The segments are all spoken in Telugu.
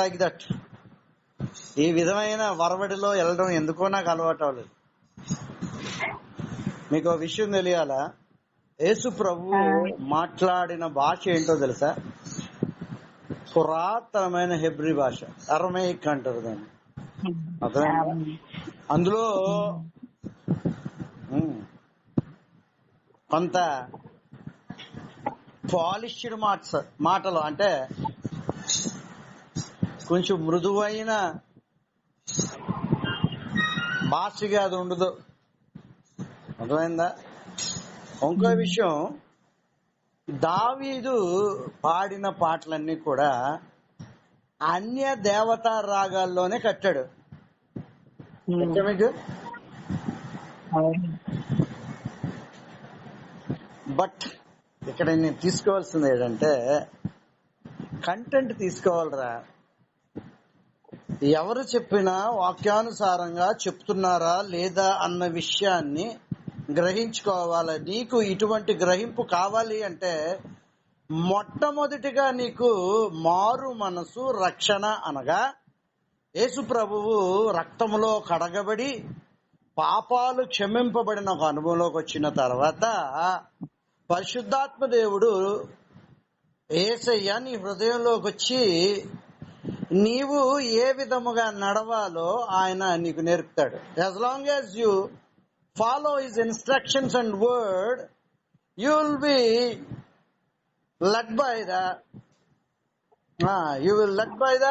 లైక్ దట్ ఈ విధమైన వరవడిలో వెళ్ళడం ఎందుకో నాకు అలవాటు అవ్వలేదు. మీకు విషయం తెలియాలా? యేసు ప్రభు మాట్లాడిన భాష ఏంటో తెలుసా? పురాతనమైన హెబ్రి భాష అరమేయిక్ అంటారు దాన్ని? అందులో కొంత పాలిష్డ్ మాట్స్ మాటలు అంటే కొంచెం మృదువైన భాషగా అది ఉండదు. అర్థమైందా? ఇంకో విషయం దావీదు పాడిన పాటలన్నీ కూడా అన్య దేవతా రాగాల్లోనే కట్టాడు. మీకు? బట్ ఇక్కడ నేను తీసుకోవాల్సింది ఏంటంటే కంటెంట్ తీసుకోవాలిరా. ఎవరు చెప్పినా వాక్యానుసారంగా చెప్తున్నారా లేదా అన్న విషయాన్ని గ్రహించుకోవాలి? నీకు ఇటువంటి గ్రహింపు కావాలి అంటే మొట్టమొదటిగా నీకు మారు మనసు రక్షణ అనగా యేసు ప్రభువు రక్తములో కడగబడి పాపాలు క్షమింపబడిన ఒక అనుభవంలోకి వచ్చిన తర్వాత పరిశుద్ధాత్మ దేవుడు ఏసయ్య నీ హృదయంలోకి వచ్చి నీవు ఏ విధముగా నడవాలో ఆయన నీకు నేర్పుతాడు. As long as you follow his instructions and word you will be led by the you will led by the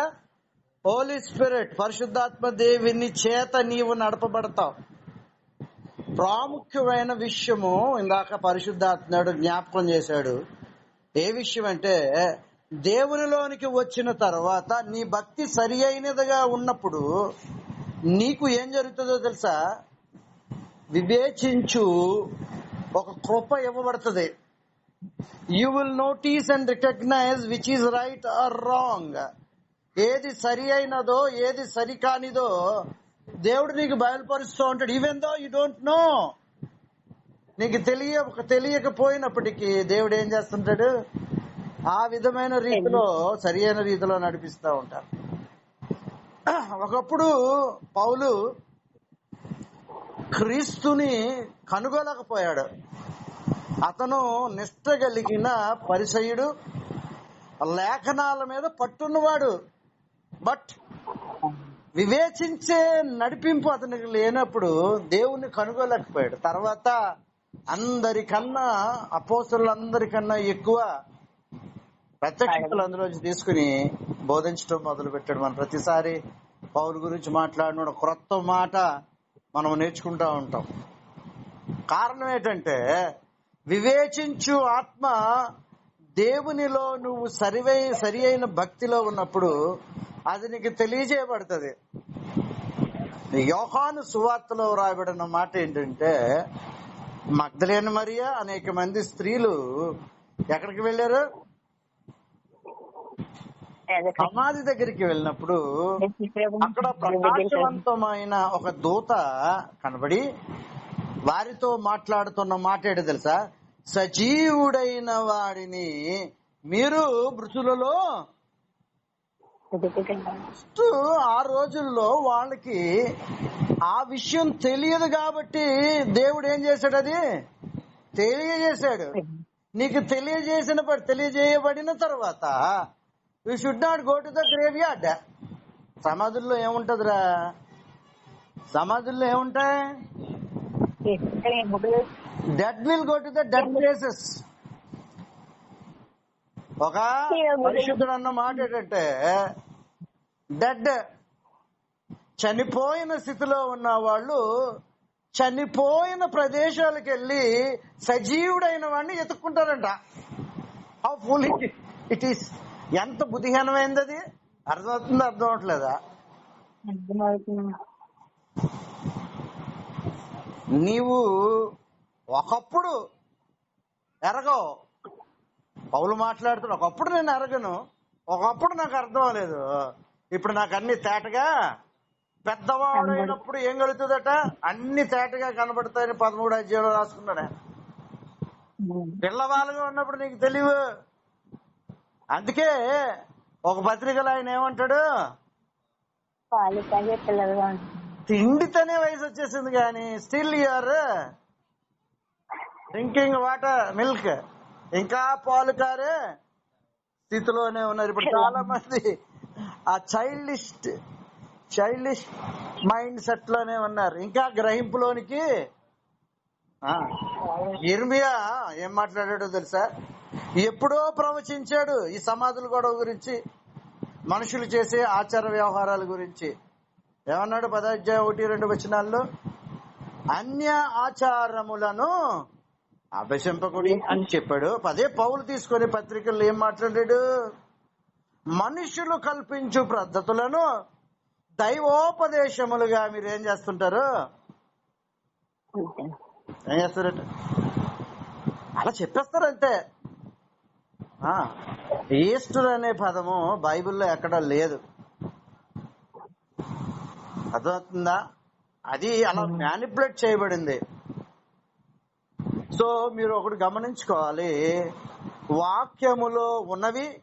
holy spirit పరిశుద్ధాత్మ దేవిని చేత నీవు నడపబడతావు. ప్రాముఖ్యమైన విషయము ఇందాక పరిశుద్ధాత్ముడు జ్ఞాపకం చేశాడు. ఏ విషయం అంటే దేవునిలోనికి వచ్చిన తర్వాత నీ భక్తి సరి అయినదిగా ఉన్నప్పుడు నీకు ఏం జరుగుతుందో తెలుసా? వివేచించు. ఒక కృప ఇవ్వబడుతుంది. You will notice and recognize which is right or wrong ఏది సరి అయినదో ఏది సరి కానిదో దేవుడు నీకు బయలుపరుస్తూ ఉంటాడు. Even though you don't know నీకు తెలియ తెలియకపోయినప్పటికీ దేవుడు ఏం చేస్తుంటాడు? ఆ విధమైన రీతిలో సరి అయిన రీతిలో నడిపిస్తూ ఉంటారు. ఒకప్పుడు పౌలు క్రీస్తుని కనుగొనకపోయాడు. అతను నిష్ట కలిగిన పరిసయుడు లేఖనాల మీద పట్టున్నవాడు. బట్ వివేచించే నడిపింపు అతనికి లేనప్పుడు దేవుణ్ణి కనుగోలేకపోయాడు తర్వాత అందరికన్నా అపోసరులందరికన్నా ఎక్కువ ప్రత్యక్షతలు అందులోంచి తీసుకుని బోధించడం మొదలు పెట్టాడు మనం ప్రతిసారి పౌరు గురించి మాట్లాడిన క్రొత్త మాట మనం నేర్చుకుంటా ఉంటాం. కారణం ఏంటంటే వివేచించు ఆత్మ దేవునిలో నువ్వు సరివై సరి అయిన భక్తిలో ఉన్నప్పుడు అది నీకు తెలియజేయబడుతుంది. యోహాను సువార్తలో రాయబడిన మాట ఏంటంటే మగ్ధలేని మరియా అనేక మంది స్త్రీలు ఎక్కడికి వెళ్ళారు? సమాధి దగ్గరికి వెళ్ళినప్పుడు అక్కడ ప్రకాశవంతమైన ఒక దూత కనబడి వారితో మాట్లాడుతున్న మాట ఏంటో తెలుసా? సజీవుడైన వాడిని మీరు మృతులలో ఫస్ట్ ఆ రోజుల్లో వాళ్ళకి ఆ విషయం తెలియదు కాబట్టి దేవుడు ఏం చేశాడు అది? తెలియజేశాడు. నీకు తెలియజేసిన తెలియజేయబడిన తర్వాత you should not go to the graveyard సమాధుల్లో ఏముంటదిరా? సమాధుల్లో ఏముంటాయి? Dead will go to the dead places ఒక పరిశుద్ధుడు అన్న మాట ఏంటంటే డెడ్ చనిపోయిన స్థితిలో ఉన్న వాళ్ళు చనిపోయిన ప్రదేశాలకు వెళ్ళి సజీవుడైన వాడిని ఎత్తుక్కుంటారంట. హౌ ఫుల్ ఇట్ ఈస్ ఎంత బుద్ధిహీనమైంది అది? అర్థమవుతుంది అర్థం అవట్లేదా నీవు ఒకప్పుడు ఎరగవు. పౌలు మాట్లాడుతున్నా ఒకప్పుడు నేను ఎరగను. ఒకప్పుడు నాకు అర్థం అవ్వలేదు. ఇప్పుడు నాకు అన్ని తేటగా పెద్దవాడైనప్పుడు ఏం కలుగుతుందట? అన్ని తేటగా కనబడతాయని పదమూడు అధ్యాయంలో రాసుకున్నాడు. ఆయన. పిల్లవాళ్ళగా ఉన్నప్పుడు నీకు తెలియవు అందుకే ఒక పత్రికలో ఆయన ఏమంటాడు? తిండితోనే వయసు వచ్చేసింది కానీ still you are drinking water milk. ఇంకా పాలు కారే స్థితిలోనే ఉన్నారు. ఇప్పుడు చాలా మంది ఆ చైల్డిష్ చైల్డిష్ మైండ్ సెట్లోనే ఉన్నారు. ఇంకా గ్రహింపులోనికి ఇర్మియా ఏం మాట్లాడాడో తెలుసా? ఎప్పుడో ప్రవచించాడు ఈ సమాధుల గొడవ గురించి మనుషులు చేసే ఆచార వ్యవహారాల గురించి. ఏమన్నాడు పదాధ్యాయం ఒకటి రెండు వచనాల్లో? అన్య ఆచారములను అభ్యసింపకుడి అని చెప్పాడు. పదే పౌలు తీసుకొని పత్రికల్లో ఏం మాట్లాడాడు? మనుషులు కల్పించు పద్ధతులను దైవోపదేశములుగా మీరు ఏం చేస్తుంటారు? ఏం చేస్తారట? అలా చెప్పేస్తారంతే. ఆ, ఈస్టర్ అనే పదము బైబిల్లో ఎక్కడ లేదు. అర్థమవుతుందా? అది అలా మ్యానిపులేట్ చేయబడింది. సో మీరు ఒకటి గమనించుకోవాలి. వాక్యములో ఉన్నవి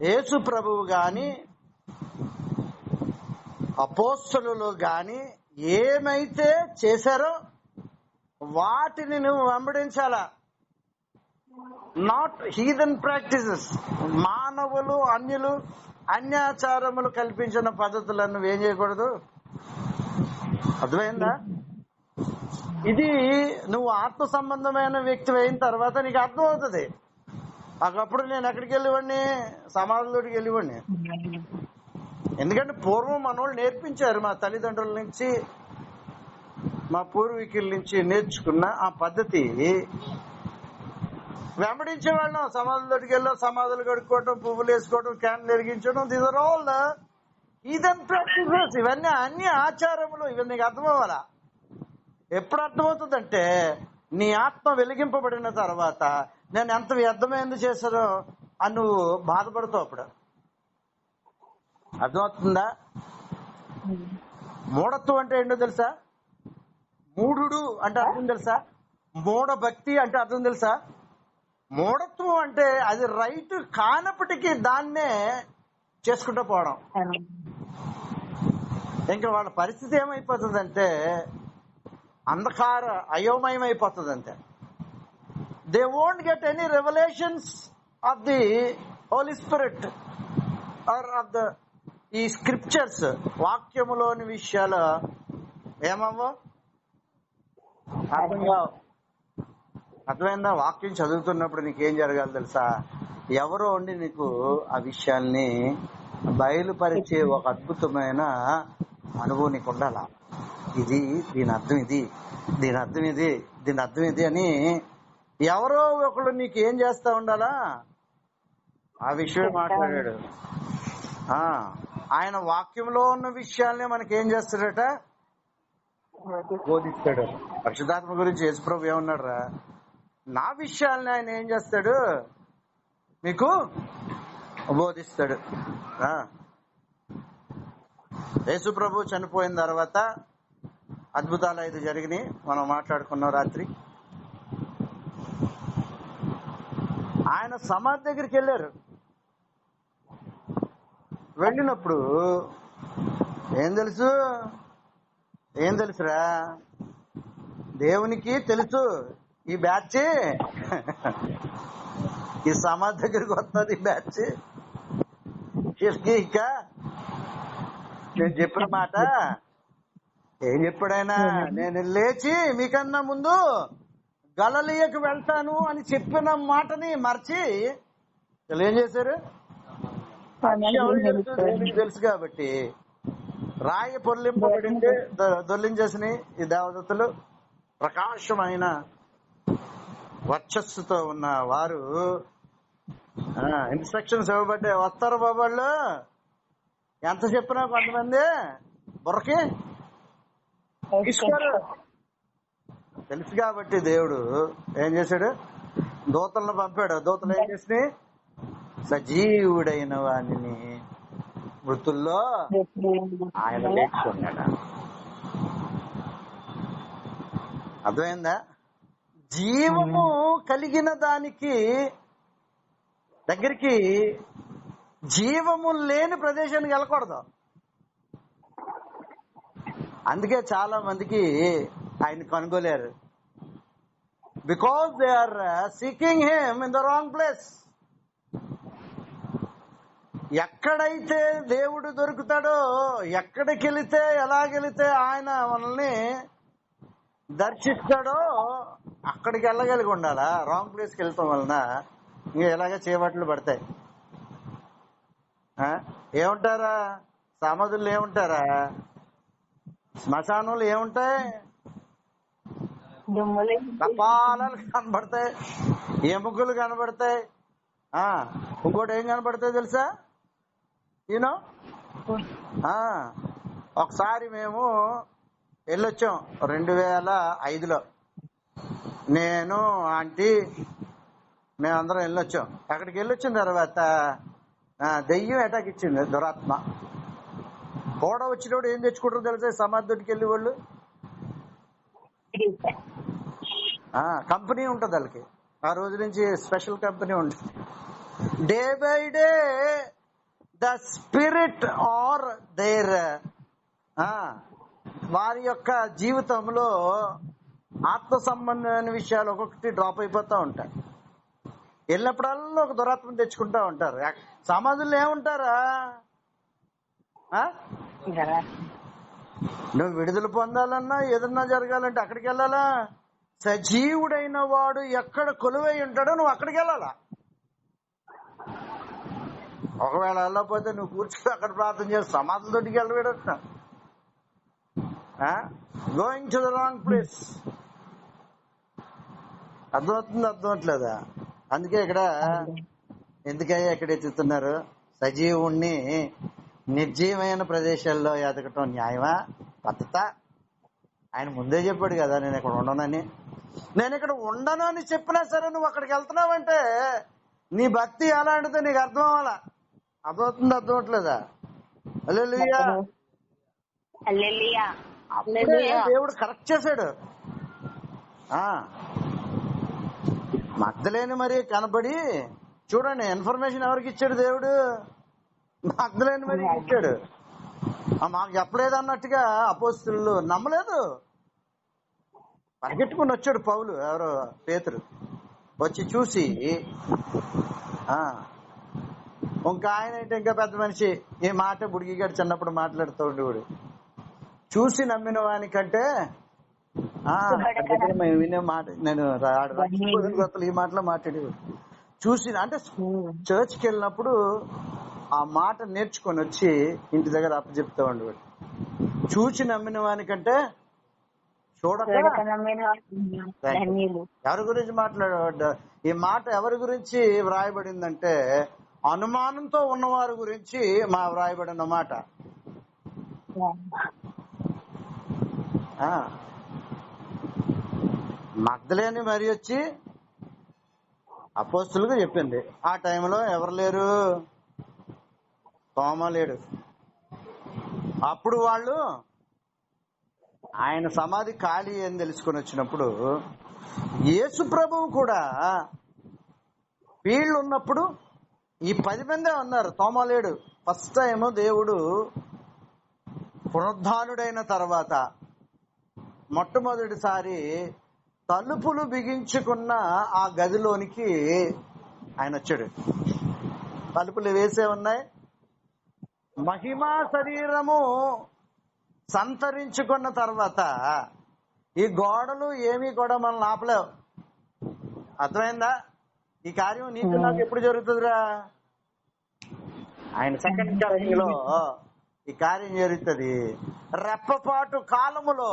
యేసు ప్రభువు గాని అపోస్తలు గాని ఏమైతే చేశారో వాటిని నువ్వు వెంబడించాలా? నాట్ హీదన్ ప్రాక్టీసెస్ మానవులు అన్యులు అన్యాచారములు కల్పించిన పద్ధతులను ఏం చేయకూడదు? అర్థమైందా? ఇది నువ్వు ఆత్మ సంబంధమైన వ్యక్తి అయిన తర్వాత నీకు అర్థమవుతుంది. అప్పుడు నేను ఎక్కడికి వెళ్ళివ్వండి సమాధులకి వెళ్ళివ్వండి ఎందుకంటే పూర్వం మనోళ్ళు నేర్పించారు మా తల్లిదండ్రుల నుంచి మా పూర్వీకుల నుంచి నేర్చుకున్న ఆ పద్ధతి. వెంబడించే వాళ్ళం సమాధులకి వెళ్ళాం సమాధులు కడుక్కోవటం పువ్వులు వేసుకోవటం క్యాన్లు ఎరిగించడం these are all heathen practices ఇవన్నీ అన్ని ఆచారములు. ఇవి నీకు అర్థమవ్వాలా? ఎప్పుడు అర్థమవుతుందంటే నీ ఆత్మ వెలిగింపబడిన తర్వాత నేను ఎంత వ్యర్థమైంది చేశానో అని నువ్వు బాధపడతావు అప్పుడు. అర్థమవుతుందా? మూఢత్వం అంటే ఏంటో తెలుసా? మూఢుడు అంటే అర్థం తెలుసా? మూఢ భక్తి అంటే అర్థం తెలుసా? మూఢత్వం అంటే అది రైట్ కానప్పటికీ దాన్నే చేసుకుంటూ పోవడం. ఇంకా వాళ్ళ పరిస్థితి ఏమైపోతుందంటే అంధకార అయోమయం అయిపోతుంది అంతే they won't get any revelations of the Holy Spirit or of the ఈ స్క్రిప్చర్స్ వాక్యములోని విషయాలు ఏమవ్వో అర్థం కావు. అర్థమైందా? వాక్యం చదువుతున్నప్పుడు నీకేం జరగాలి తెలుసా? ఎవరో ఉండి నీకు ఆ విషయాల్ని బయలుపరిచే ఒక అద్భుతమైన అనుభవం నీకు ఉండాలా? ఇది దీని అర్థం ఇది దీని అర్థం ఇది దీని అర్థం ఇది అని ఎవరో ఒకళ్ళు నీకు ఏం చేస్తా ఉండాలా? ఆ విషయమే మాట్లాడాడు. ఆ ఆయన వాక్యంలో ఉన్న విషయాల్ని మనకి ఏం చేస్తాడట? బోధిస్తాడు. పరిశుధాత్మ గురించి యేసుప్రభు ఏమన్నాడు రా నా విషయాల్ని ఆయన ఏం చేస్తాడు? మీకు బోధిస్తాడు. ఆ. యేసుప్రభు చనిపోయిన తర్వాత అద్భుతాలు ఐదు జరిగినాయి. మనం మాట్లాడుకున్నాం రాత్రి. ఆయన సమాధి దగ్గరికి వెళ్ళారు. వెళ్ళినప్పుడు ఏం తెలుసు? ఏం తెలుసురా? దేవునికి తెలుసు. ఈ బ్యాచ్? ఈ సమాధి దగ్గరికి వస్తుంది ఈ బ్యాచ్? వీళ్ళకి ఇంకా నేను చెప్పిన మాట? ఏం చెప్పాడైనా? నేను లేచి మీకన్నా ముందు గలలియకు వెళ్తాను అని చెప్పిన మాటని మర్చి వీళ్ళు ఏం చేశారు? తెలుసు? కాబట్టి. రాయి పొర్లింపబడింది దొ- దొర్లించేసిన ఈ దేవదత్తులు. ప్రకాశమైన వర్చస్సుతో ఉన్న వారు ఇన్స్ట్రక్షన్స్ ఇవ్వబడ్డే వస్తారు బాబాళ్ళు. ఎంత చెప్పినా కొంతమంది బుర్రకి తెలుసు కాబట్టి దేవుడు ఏం చేశాడు? దూతలను పంపాడు. దూతలు ఏం చేసినాయి? సజీవుడైన వాణిని మృతుల్లో ఆయన లేచుకున్నాడు అర్థమైందా? జీవము కలిగిన దానికి దగ్గరికి జీవము లేని ప్రదేశానికి వెళ్ళకూడదు. అందుకే చాలా మందికి ఆయన కనుగోలేరు. Because they are seeking him in the wrong place ఎక్కడైతే దేవుడు దొరుకుతాడో ఎక్కడికి వెళితే ఎలాగెళితే ఆయన మనల్ని దర్శిస్తాడో అక్కడికి వెళ్ళగలిగి ఉండాలా? రాంగ్ ప్లేస్కి వెళ్తాం వలన ఇంకా ఎలాగ చేపట్లు పడతాయి? ఏముంటారా? సమాధులు ఏముంటారా? శ్మశానంలో ఏముంటాయి? కపాలాలు కనబడతాయి. ఎముకలు కనబడతాయి. ఆ? ఇంకోటి ఏం కనబడతాయి తెలుసా? యూనో ఒకసారి మేము వెళ్ళొచ్చాం రెండు వేల ఐదులో. నేను ఆంటీ మేమందరం వెళ్ళొచ్చాం. అక్కడికి వెళ్ళొచ్చిన తర్వాత? దెయ్యం అటాక్ ఇచ్చింది దురాత్మ. కూడా వచ్చినప్పుడు ఏం తెచ్చుకుంటారు తెలుసా? సమాధుడికి వెళ్ళి వాళ్ళు? కంపెనీ ఉంటుంది వాళ్ళకి. ఆ రోజు నుంచి స్పెషల్ కంపెనీ ఉంటుంది. Day by day the spirit are there వారి యొక్క జీవితంలో ఆత్మ సంబంధమైన విషయాలు ఒక్కొక్కటి డ్రాప్ అయిపోతూ ఉంటాయి. వెళ్ళినప్పుడల్లా ఒక దురాత్మ తెచ్చుకుంటా ఉంటారు. సమాజంలో సమాధుల్లో ఏముంటారా? ఆ? నువ్వు విడుదల పొందాలన్నా ఏదన్నా జరగాలంటే అక్కడికి వెళ్ళాలా? సజీవుడైన వాడు ఎక్కడ కొలువై ఉంటాడో నువ్వు అక్కడికి వెళ్ళాలా? ఒకవేళ వెళ్ళకపోతే నువ్వు కూర్చొని అక్కడ ప్రార్థన చేసి సమాధుల తోటికి వెళ్ళవేడట going to the wrong place అర్థమవుతుంది అర్థమవట్లేదా? అందుకే ఇక్కడ ఎందుకయ్యా ఇక్కడ ఎత్తుతున్నారు? సజీవుణ్ణి నిర్జీవమైన ప్రదేశాల్లో ఎదగటం న్యాయమా? పద్ధత? ఆయన ముందే చెప్పాడు కదా నేను ఇక్కడ ఉండనని. నేను ఇక్కడ ఉండను అని చెప్పినా సరే నువ్వు అక్కడికి వెళ్తున్నావంటే నీ భక్తి ఎలాంటిదో నీకు అర్థం అవ్వాలా అర్థమవుతుంది అర్థమవట్లేదా? హల్లెలూయా. దేవుడు కరెక్ట్ చేశాడు. మగ్ధలేని మరి కనబడి చూడండి ఇన్ఫర్మేషన్ ఎవరికి ఇచ్చాడు దేవుడు? మగ్ధలేని మరి ఇచ్చాడు. మాకు చెప్పలేదు అన్నట్టుగా అపోస్తులు నమ్మలేదు. పరిగెట్టుకుని వచ్చాడు పౌలు ఎవరో పేతురు. వచ్చి చూసి ఆ ఇంకా ఆయన అంటే ఇంకా పెద్ద మనిషి? ఈ మాట బుడిగిగాడు చిన్నప్పుడు మాట్లాడుతూ ఉండేవాడు. చూసి నమ్మిన వానికంటే మేము వినే మాట నేను ఈ మాటలో మాట్లాడేవాడు. చూసి అంటే చర్చ్కి వెళ్ళినప్పుడు ఆ మాట నేర్చుకొని వచ్చి ఇంటి దగ్గర అప్పచెప్తా ఉండేవాడు. చూసి నమ్మిన వానికంటే చూడక ఎవరి గురించి మాట్లాడ ఈ మాట ఎవరి గురించి వ్రాయబడిందంటే అనుమానంతో ఉన్నవారి గురించి మా వ్రాయబడిన మాట. ఆ. మగ్ధలేని మరి వచ్చి అపోస్తులుగా చెప్పింది. ఆ టైంలో ఎవరు లేరు? తోమ లేడు. అప్పుడు వాళ్ళు ఆయన సమాధి ఖాళీ అని తెలుసుకొని వచ్చినప్పుడు యేసు ప్రభువు కూడా వీళ్ళు ఉన్నప్పుడు ఈ పది మందే ఉన్నారు. తోమలేడు ఫస్ట్ టైం దేవుడు పునరుద్ధానుడైన తర్వాత మొట్టమొదటిసారి తలుపులు బిగించుకున్న ఆ గదిలోనికి ఆయన వచ్చాడు. తలుపులు వేసే ఉన్నాయి. మహిమా శరీరము సంతరించుకున్న తర్వాత ఈ గోడలు ఏమీ కూడా మనం ఆపలేవు. అర్థమైందా? ఈ కార్యం నీకు నాకు ఎప్పుడు జరుగుతుందిరా? ఆయన సెకండ్ కమింగ్లో ఈ కార్యం జరుగుతుంది. రెప్పపాటు కాలములో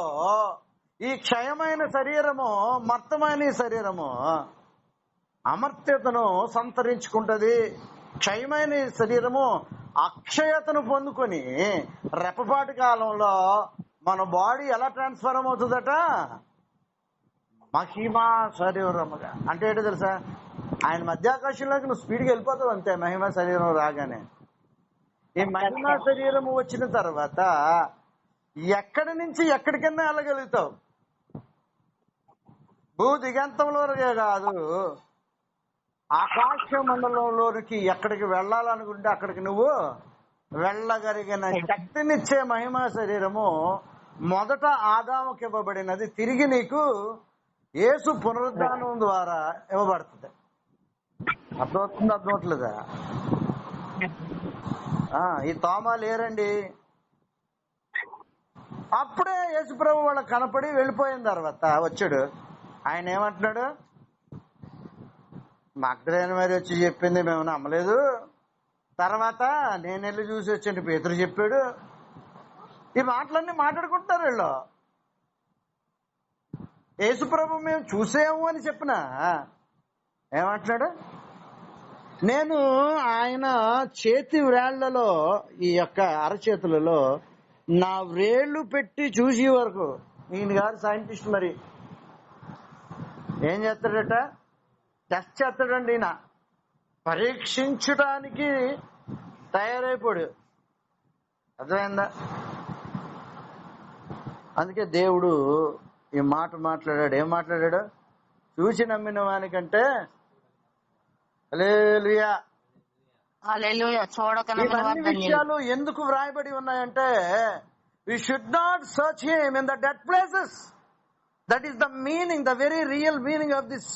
ఈ క్షయమైన శరీరము మర్తమైన ఈ శరీరము అమర్త్యతను సంతరించుకుంటది. క్షయమైన ఈ శరీరము అక్షయతను పొందుకొని రెప్పపాటి కాలంలో మన బాడీ ఎలా ట్రాన్స్ఫార్మ్ అవుతుందట? మహిమా శరీరముగా. అంటే ఏంటో తెలుసా? ఆయన మధ్యాకాశంలోకి నువ్వు స్పీడ్గా వెళ్ళిపోతావు అంతే మహిమా శరీరం రాగానే. ఈ మహిమా శరీరము వచ్చిన తర్వాత ఎక్కడి నుంచి ఎక్కడికైనా వెళ్ళగలుగుతావు. భూ దిగంతంలో వరకే కాదు. ఆకాశ మండలంలోనికి ఎక్కడికి వెళ్ళాలనుకుంటే అక్కడికి నువ్వు వెళ్ళగలిగిన శక్తినిచ్చే మహిమా శరీరము మొదట ఆదాముకి ఇవ్వబడినది. తిరిగి నీకు యేసు పునరుద్ధానం ద్వారా ఇవ్వబడుతుంది. అర్థమవుతుంది అర్థమవుతలేదా ఆ, ఈ తోమ లేరండి. అప్పుడే యేసుప్రభు వాళ్ళకి కనపడి వెళ్ళిపోయిన తర్వాత వచ్చాడు. ఆయన ఏమంటున్నాడు? మగ్ధులైన మరి వచ్చి చెప్పింది మేము నమ్మలేదు. తర్వాత నేను వెళ్ళి చూసి వచ్చాను పేతురు చెప్పాడు. ఈ మాటలన్నీ మాట్లాడుకుంటారు వీళ్ళు. యేసుప్రభు మేము చూసాము అని చెప్పిన. ఏమంటున్నాడు? నేను ఆయన చేతి వ్రేళ్ళలో ఈ యొక్క అరచేతులలో నా వ్రేళ్ళు పెట్టి చూసే వరకు. ఈయన గారు సైంటిస్ట్ మరి. ఏం చేస్తాడట? టెస్ట్ చేస్తాడండి ఈయన. పరీక్షించడానికి తయారైపోడు. అర్థమైందా? అందుకే దేవుడు ఈ మాట మాట్లాడాడు. ఏం మాట్లాడాడు? చూసి నమ్మిన వానికంటే. విషయాలు ఎందుకు వ్రాయబడి ఉన్నాయంటే we should not search him in the dead places that is the meaning the very real meaning of this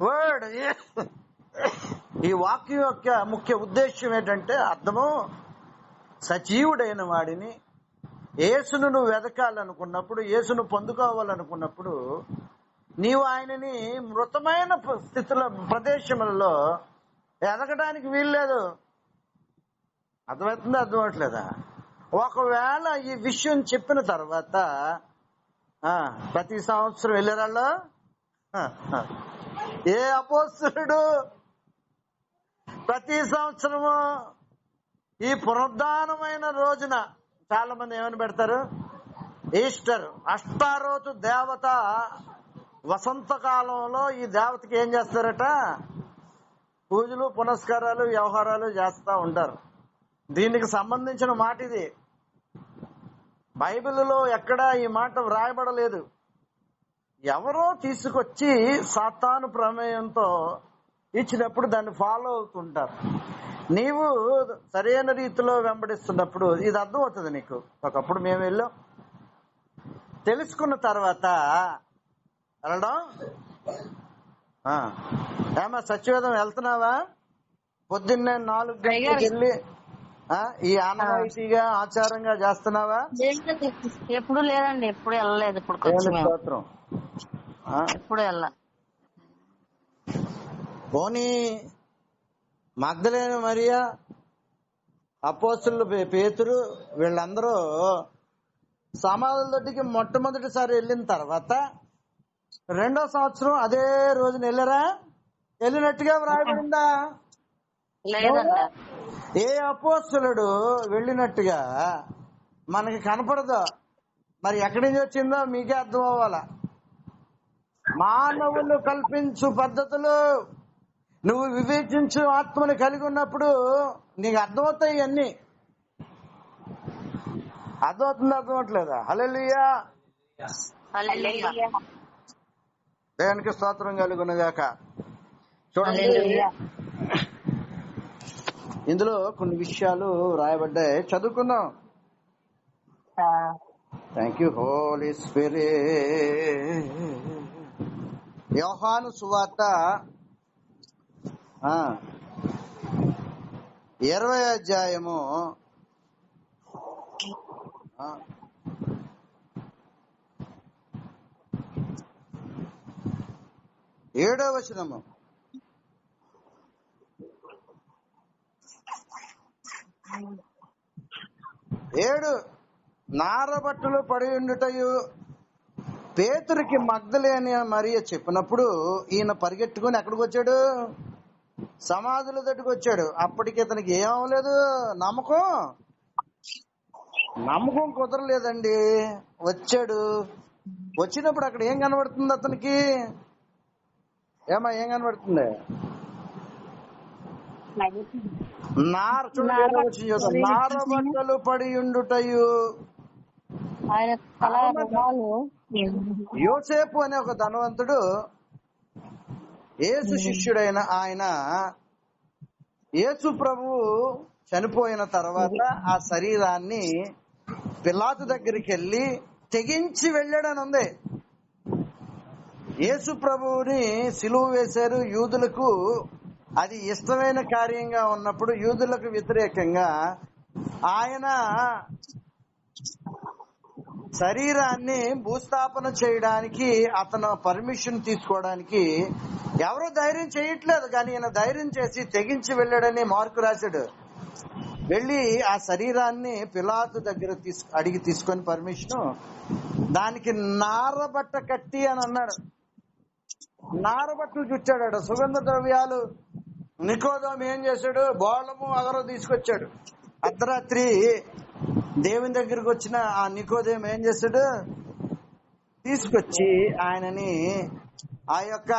word ఈ వాక్యం యొక్క ముఖ్య ఉద్దేశ్యం ఏంటంటే అర్థము సజీవుడైన వాడిని యేసును నువ్వు వెదకాలనుకున్నప్పుడు యేసును పొందుకోవాలనుకున్నప్పుడు నీవు ఆయనని మృతమైన స్థితుల ప్రదేశములలో ఎదగడానికి వీల్లేదు. అర్థమవుతుందా అర్థమవట్లేదా? ఒకవేళ ఈ విషయం చెప్పిన తర్వాత ప్రతి సంవత్సరం వెళ్ళారాళ్ళు? ఏ అపోస్తుడు? ప్రతి సంవత్సరము ఈ పునరుద్ధానమైన రోజున చాలా మంది ఏమని పెడతారు? ఈస్టర్ అష్టారోజు దేవత వసంతకాలంలో ఈ దేవతకి ఏం చేస్తారట? పూజలు పునస్కారాలు వ్యవహారాలు చేస్తూ ఉంటారు. దీనికి సంబంధించిన మాట ఇది బైబిల్లో ఎక్కడా ఈ మాట వ్రాయబడలేదు. ఎవరో తీసుకొచ్చి సాతాను ప్రమేయంతో ఇచ్చినప్పుడు దాన్ని ఫాలో అవుతుంటారు. నీవు సరైన రీతిలో వెంబడిస్తున్నప్పుడు ఇది అర్థం అవుతుంది నీకు. ఒకప్పుడు మేము వెళ్ళాం. తెలుసుకున్న తర్వాత వెళ్ళడం. ఆ. ఏమా సత్యవేదం వెళ్తున్నావా? పొద్దున్నే నాలుగు గంటలకు వెళ్ళి ఈ ఆనవాయితీగా ఆచారంగా చేస్తున్నావా. ఎప్పుడు లేదండి. ఎప్పుడు వెళ్ళలేదు ఇప్పుడు. స్తోత్రం ఎప్పుడు వెళ్ళ. పోనీ మగ్ధలేని మరియా అపోస్తులు పేతురు వీళ్ళందరూ సమాధుల దొడ్డికి మొట్టమొదటిసారి వెళ్ళిన తర్వాత రెండో సంవత్సరం అదే రోజున వెళ్ళారా? వెళ్ళినట్టుగా వ్రాయబడిందా? ఏ అపోస్తులుడు వెళ్ళినట్టుగా మనకి కనపడదు. మరి ఎక్కడి నుంచి వచ్చిందో మీకే అర్థం అవ్వాలా మానవులు కల్పించు పద్ధతులు నువ్వు వివేచించు ఆత్మని కలిగి ఉన్నప్పుడు నీకు అర్థమవుతాయి అన్ని అర్థమవుతుంది అర్థమవట్లేదా? హల్లెలూయా. దేవునికి స్తోత్రం కలుగునుగాక. చూడండి. ఇందులో కొన్ని విషయాలు రాయబడ్డాయి చదువుకుందాం. థ్యాంక్ యూ హోలీ స్పిరిట్ యోహాను సువార్త ఇరవై అధ్యాయము ఆ, ఏడో వచనము. ఏడు నారబట్టలు పడి ఉండుటయు పేతురికి మగ్ధలేని మరియ చెప్పినప్పుడు ఈయన పరిగెట్టుకుని ఎక్కడికి వచ్చాడు? సమాధుల దగ్గరికి వచ్చాడు. అప్పటికి ఇతనికి ఏం అవ్వలేదు నమ్మకం? నమ్మకం కుదరలేదండి. వచ్చాడు. వచ్చినప్పుడు అక్కడ ఏం కనబడుతుంది అతనికి? ఏమా ఏం కనబడుతుంది? నార చూడండి చూద్దాం. నారబట్టలు పడి ఉండుటయు. ఆయన తల రుమాలు యోసేపు అనే ఒక ధనవంతుడు యేసు శిష్యుడైన ఆయన యేసు ప్రభువు చనిపోయిన తర్వాత ఆ శరీరాన్ని పిలాతు దగ్గరికి వెళ్ళి తెగించి వెళ్ళాడని ఉంది యేసు ప్రభువుని సిలువ వేశారు యూదులకు అది ఇష్టమైన కార్యంగా ఉన్నప్పుడు యూదులకు వ్యతిరేకంగా ఆయన శరీరాన్ని భూస్థాపన చేయడానికి అతను పర్మిషన్ తీసుకోవడానికి ఎవరు ధైర్యం చేయట్లేదు కానీ ఈయన ధైర్యం చేసి తెగించి వెళ్ళాడని మార్కు రాశాడు. వెళ్ళి ఆ శరీరాన్ని పిలాతు దగ్గర తీసు అడిగి తీసుకొని పర్మిషన్ దానికి నారబట్ట కట్టి అని అన్నాడు. నారబట్టలు చుట్టాడు సుగంధ ద్రవ్యాలు నికోదం ఏం చేశాడు? బోళము అగరు తీసుకొచ్చాడు. అర్ధరాత్రి దేవుని దగ్గరికి వచ్చిన ఆ నికోదేం ఏం చేశాడు? తీసుకొచ్చి ఆయనని ఆ యొక్క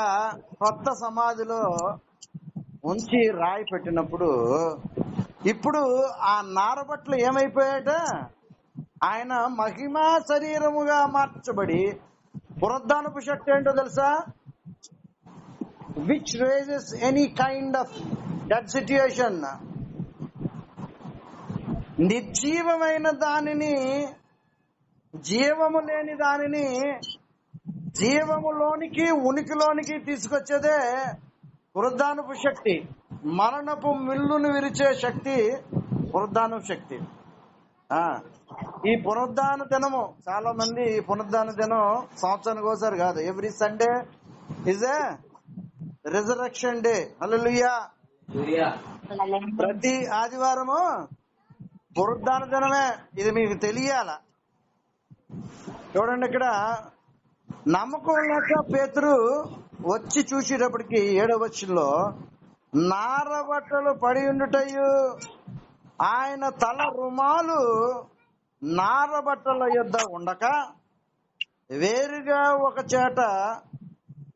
కొత్త సమాధిలో ఉంచి రాయి పెట్టినప్పుడు ఇప్పుడు ఆ నారబట్లు ఏమైపోయాట ఆయన మహిమా శరీరముగా మార్చబడి పునరుద్ధానపు శక్తి ఏంటో తెలుసా? Which raises any kind of that situation నిర్జీవమైన దానిని జీవము లేని దానిని జీవములోనికి ఉనికిలోనికి తీసుకొచ్చేదే పునరుద్ధానపు శక్తి. మరణపు మిల్లును విరిచే శక్తి పునరుద్ధానపు శక్తి. ఈ పునరుద్ధాన దినము చాలా మంది ఈ పునరుద్ధాన దినం సంవత్సరానికి ఒకసారి కాదు every Sunday is a resurrection day hallelujah ప్రతి ఆదివారము పునరుద్ధాన దినమే. ఇది మీకు తెలియాల. చూడండి ఇక్కడ. నమ్మకం లేక పేతురు వచ్చి చూసేటప్పటికి ఏడవ వచ్చంలో నారబట్టలు పడి ఉండుటయు ఆయన తల రుమాలు నారబట్టల యొద్ద ఉండక వేరుగా ఒక చేట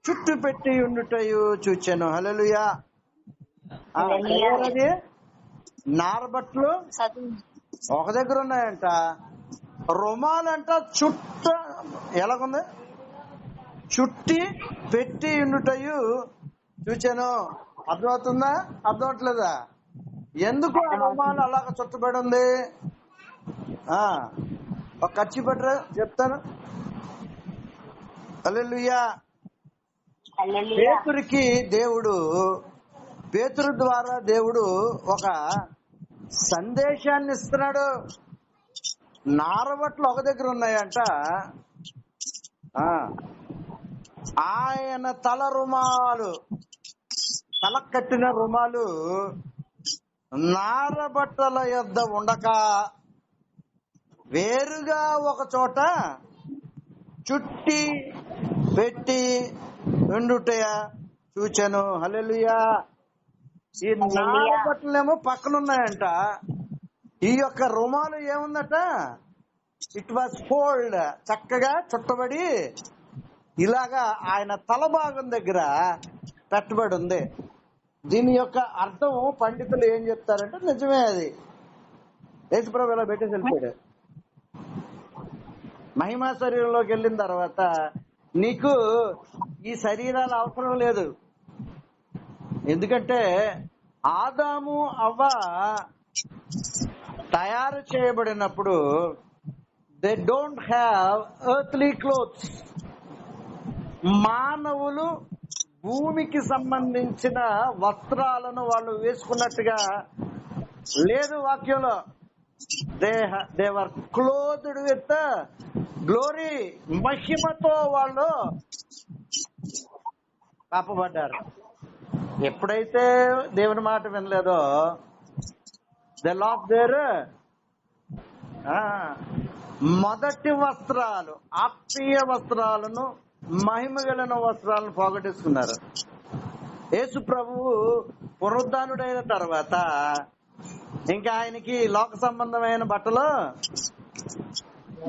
చుట్టు పెట్టి ఉండుటయు చూచాను. ఎవరది? నారబట్టలు చదువు. ఒక దగ్గర ఉన్నాయంట. రుమాలంట చుట్ట ఎలాగుంది? చుట్టి పెట్టి ఉండుటయు చూచాను. అర్థమవుతుందా? అర్థమవట్లేదా? ఎందుకు ఆ రుమాలు అలాగ చుట్టబడి ఉంది ఆ ఒక ఖర్చు పెట్టరా చెప్తాను. అల్లెలుయ్యా పేతురికి దేవుడు పేతురు ద్వారా దేవుడు ఒక సందేశాన్ని ఇస్తున్నాడు. నారవట్లు ఒక దగ్గర ఉన్నాయంట. ఆయన తల రుమాలు తల కట్టిన రుమాలు నారబట్టల యొద్ద ఉండక వేరుగా ఒక చోట చుట్టి పెట్టి ఉండుటయ చూచాను. హల్లెలూయా. ఈ నార బట్టలేమో పక్కన ఉన్నాయంట ఈ యొక్క రుమాలు ఏముందట? ఇట్ వాజ్ ఫోల్డ్ చక్కగా చుట్టబడి ఇలాగా ఆయన తల భాగం దగ్గర పెట్టబడి ఉంది. దీని యొక్క అర్థం పండితులు ఏం చెప్తారంటే నిజమే అది. యేసుప్రభు ఇలా పెట్టేసి వెళ్ళిపోయాడు. మహిమా శరీరంలోకి వెళ్ళిన తర్వాత నీకు ఈ శరీరాలు అవసరం లేదు. ఎందుకంటే ఆదాము అవ్వ తయారు చేయబడినప్పుడు they don't have earthly clothes మానవులు భూమికి సంబంధించిన వస్త్రాలను వాళ్ళు వేసుకున్నట్టుగా లేదు వాక్యంలో. They they were clothed with glory మహిమతో వాళ్ళు కాపబడ్డారు ఎప్పుడైతే దేవుని మాట వినలేదో దే లాక్ దేర్ మొదటి వస్త్రాలు ఆత్మీయ వస్త్రాలను మహిమగలిగిన వస్త్రాలను పోగొట్టేసుకున్నారు. యేసు ప్రభువు పునరుద్ధానుడైన తర్వాత ఇంకా ఆయనకి లోక సంబంధమైన బట్టలు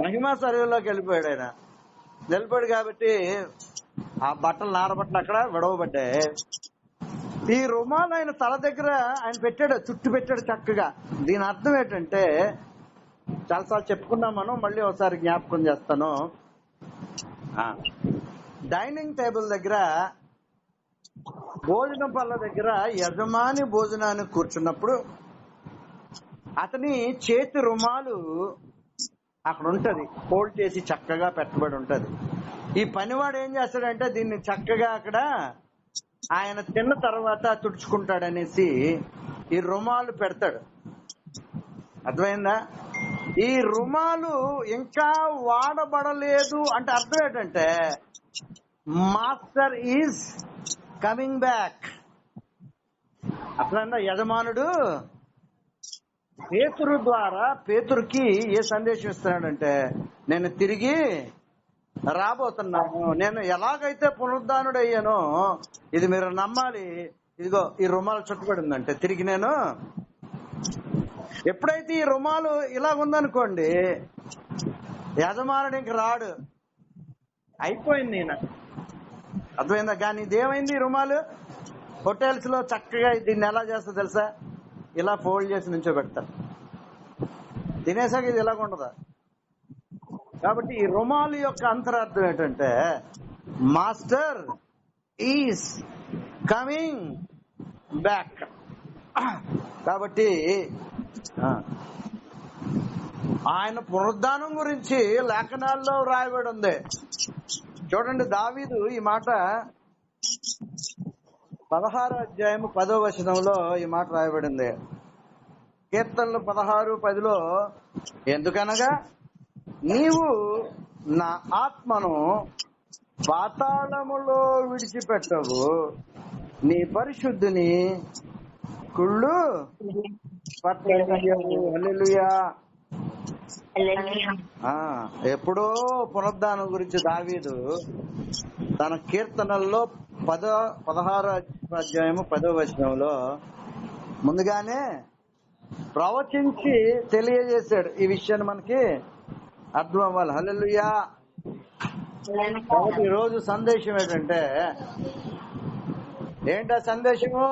మహిమా శరీరంలోకి వెళ్ళిపోయాడు ఆయన. వెళ్ళిపోయాడు కాబట్టి ఆ బట్టలు నారబట్టలు అక్కడ విడవబడ్డాయి. ఈ రుమాలు ఆయన తల దగ్గర ఆయన పెట్టాడు చుట్టు పెట్టాడు చక్కగా. దీని అర్థం ఏంటంటే చాలాసార్లు చెప్పుకున్నాం మనం మళ్ళీ ఒకసారి జ్ఞాపకం చేస్తాను. ఆ, డైనింగ్ టేబుల్ దగ్గర భోజనం పళ్ళ దగ్గర యజమాని భోజనానికి కూర్చున్నప్పుడు అతని చేతి రుమాలు అక్కడ ఉంటది హోల్డ్ చేసి చక్కగా పెట్టబడి ఉంటది. ఈ పనివాడు ఏం చేస్తాడంటే దీన్ని చక్కగా అక్కడ ఆయన తిన్న తర్వాత తుడుచుకుంటాడనేసి ఈ రుమాలు పెడతాడు. అర్థమైందా? ఈ రుమాలు ఇంకా వాడబడలేదు అంటే అర్థం ఏంటంటే మాస్టర్ ఈజ్ కమింగ్ బ్యాక్. అట్లా యజమానుడు? పేతురు ద్వారా పేతురుకి ఏ సందేశం ఇస్తున్నాడంటే నేను తిరిగి రాబోతున్నాను. నేను ఎలాగైతే పునరుద్ధానుడయ్యానో ఇది మీరు నమ్మాలి. ఇదిగో ఈ రుమాలు చుట్టుబడి ఉందంటే తిరిగి నేను ఎప్పుడైతే ఈ రుమాలు ఇలా ఉందనుకోండి యజమానుడు ఇంక రాడు. అయిపోయింది ఈయన. అర్థమైందా? కానీ ఇదేమైంది ఈ రుమాలు? హోటల్స్లో చక్కగా దీన్ని ఎలా చేస్తా తెలుసా? ఇలా ఫోల్డ్ చేసి నుంచో పెడతారు. తినేసాక ఇది ఇలాగ ఉండదా? కాబట్టి ఈ రుమాలు యొక్క అంతరార్థం ఏంటంటే మాస్టర్ ఈస్ కమింగ్ బ్యాక్. కాబట్టి ఆయన పునరుద్ధానం గురించి లేఖనాల్లో రాయబడి ఉంది. చూడండి దావీదు ఈ మాట పదహారు అధ్యాయం పదో వచనంలో ఈ మాట రాయబడింది. కీర్తనలు పదహారు పదిలో ఎందుకనగా నీవు నా ఆత్మను పాతాళములో విడిచిపెట్టవు నీ పరిశుద్ధిని కుళ్ళు ఎప్పుడో పునరుద్ధానం గురించి దావీదు తన కీర్తనల్లో పద పదహారు అధ్యాయము పదో వచనంలో ముందుగానే ప్రవచించి తెలియజేశాడు ఈ విషయాన్ని మనకి అర్థం అవ్వాలి. హల్లెలూయా. కాబట్టి ఈరోజు సందేశం ఏంటంటే ఏంటా సందేశము?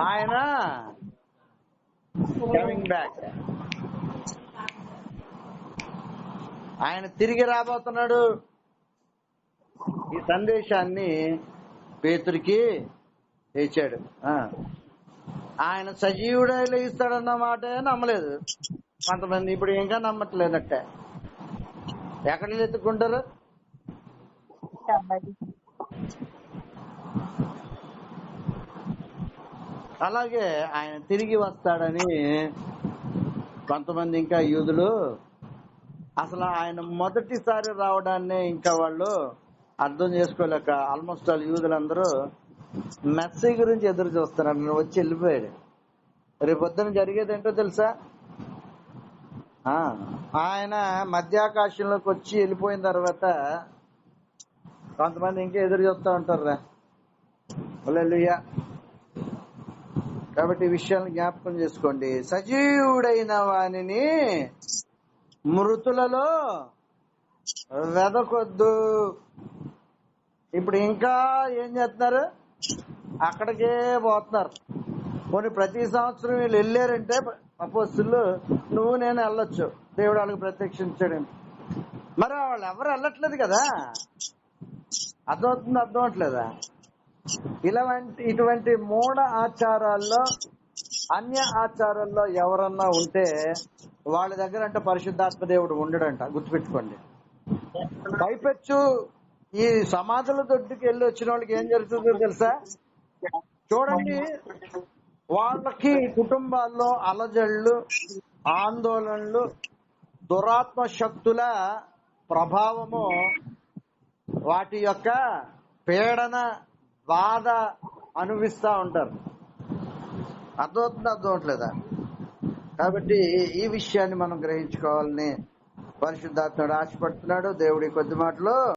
ఆయన కమింగ్ బ్యాక్ ఆయన తిరిగి రాబోతున్నాడు. ఈ సందేశాన్ని పేతురికి ఇచ్చాడు ఆ. ఆయన సజీవుడై లేస్తాడన్న మాట నమ్మలేదు. కొంతమంది ఇప్పుడు ఇంకా నమ్మట్లేదట్టే ఎక్కడ ఎత్తుకుంటారు అలాగే ఆయన తిరిగి వస్తాడని కొంతమంది ఇంకా యూదులు అసలు ఆయన మొదటిసారి రావడాన్ని ఇంకా వాళ్ళు అర్థం చేసుకోలేక ఆల్మోస్ట్ ఆల్ యూదులందరూ మెస్సీ గురించి ఎదురు చూస్తున్నారు. నేను వచ్చి వెళ్ళిపోయాడు. రేపు పొద్దున జరిగేది ఏంటో తెలుసా? ఆ, ఆయన మధ్యాకాశంలోకి వచ్చి వెళ్ళిపోయిన తర్వాత కొంతమంది ఇంకా ఎదురు చూస్తూ ఉంటారు రా కాబట్టి ఈ విషయాన్ని జ్ఞాపకం చేసుకోండి. సజీవుడైన వానిని మృతులలో వెదకొద్దు. ఇప్పుడు ఇంకా ఏం చేస్తున్నారు? అక్కడికే పోతున్నారు. పోనీ ప్రతి సంవత్సరం వీళ్ళు వెళ్ళారంటే అపోస్తులు నువ్వు నేను వెళ్ళొచ్చు. దేవుడు వాళ్ళకి ప్రత్యక్షించాడు. మరి వాళ్ళు ఎవరు వెళ్ళట్లేదు కదా? అర్థమవుతుంది అర్థం అవట్లేదా ఇలాంటి ఇటువంటి మూఢ ఆచారాల్లో అన్య ఆచారాల్లో ఎవరన్నా ఉంటే వాళ్ళ దగ్గర అంటే పరిశుద్ధాత్మ దేవుడు ఉండడంట. గుర్తుపెట్టుకోండి. పైపెచ్చు ఈ సమాధుల దొడ్డుకి వెళ్ళి వచ్చిన వాళ్ళకి ఏం జరుగుతుందో తెలుసా? చూడండి. వాళ్ళకి కుటుంబాల్లో అలజళ్ళు ఆందోళనలు దురాత్మ శక్తుల ప్రభావము వాటి యొక్క పీడన బాధ అనుభవిస్తా ఉంటారు. అర్థమవుతుంది అర్థం అవట్లేదా కాబట్టి ఈ విషయాన్ని మనం గ్రహించుకోవాలని పరిశుద్ధాత్ముడు ఆశపడుతున్నాడు. దేవుడి కొద్ది మాటలు